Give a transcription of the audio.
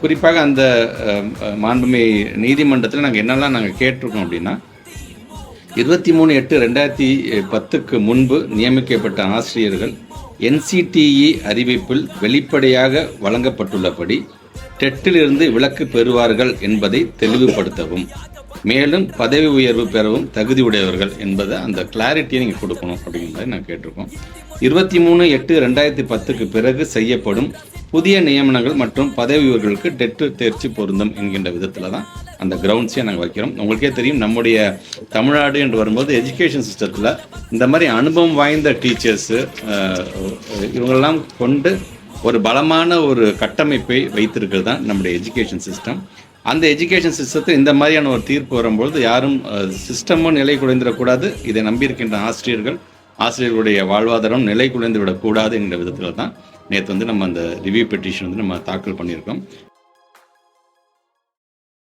குறிப்பாக அந்த அஹ், மாண்புமை நீதிமன்றத்தில் நாங்கள் என்னெல்லாம் நாங்கள் கேட்டிருக்கோம் அப்படின்னா இருபத்தி மூணு எட்டு ரெண்டாயிரத்தி பத்துக்கு முன்பு நியமிக்கப்பட்ட ஆசிரியர்கள் என்சிடிஇ அறிவிப்பில் வெளிப்படையாக வழங்கப்பட்டுள்ளபடி டெட்டிலிருந்து விலக்கு பெறுவார்கள் என்பதை தெளிவுபடுத்தவும். மேலும் பதவி உயர்வு பெறவும் தகுதியுடையவர்கள் என்பதை அந்த கிளாரிட்டியை நீங்கள் கொடுக்கணும் அப்படிங்கிறத நான் கேட்டிருக்கோம். இருபத்தி மூணு எட்டு ரெண்டாயிரத்தி பத்துக்கு பிறகு செய்யப்படும் புதிய நியமனங்கள் மற்றும் பதவி உயர்வுகளுக்கு டெட்டு தேர்ச்சி பொருந்தும் என்கின்ற விதத்தில் தான் அந்த கிரவுண்ட்ஸே நாங்கள் வைக்கிறோம். உங்களுக்கே தெரியும் நம்முடைய தமிழ்நாடு என்று வரும்போது எஜுகேஷன் சிஸ்டத்தில் இந்த மாதிரி அனுபவம் வாய்ந்த டீச்சர்ஸு இவங்கெல்லாம் கொண்டு ஒரு பலமான ஒரு கட்டமைப்பை வைத்திருக்கிறது தான் நம்முடைய எஜுகேஷன் சிஸ்டம் அந்த எஜுகேஷன் சிஸ்டத்தில் இந்த மாதிரியான ஒரு தீர்ப்பு வரும்பொழுது யாரும் சிஸ்டமும் நிலை குலைந்திடக்கூடாது. இதை நம்பியிருக்கின்ற ஆசிரியர்கள் ஆசிரியர்களுடைய வாழ்வாதாரம் நிலை குலைந்து விடக்கூடாது என்ற விதத்தில் தான் நேற்று வந்து நம்ம அந்த ரிவ்யூ பெட்டிஷன் வந்து நம்ம தாக்கல் பண்ணியிருக்கோம்.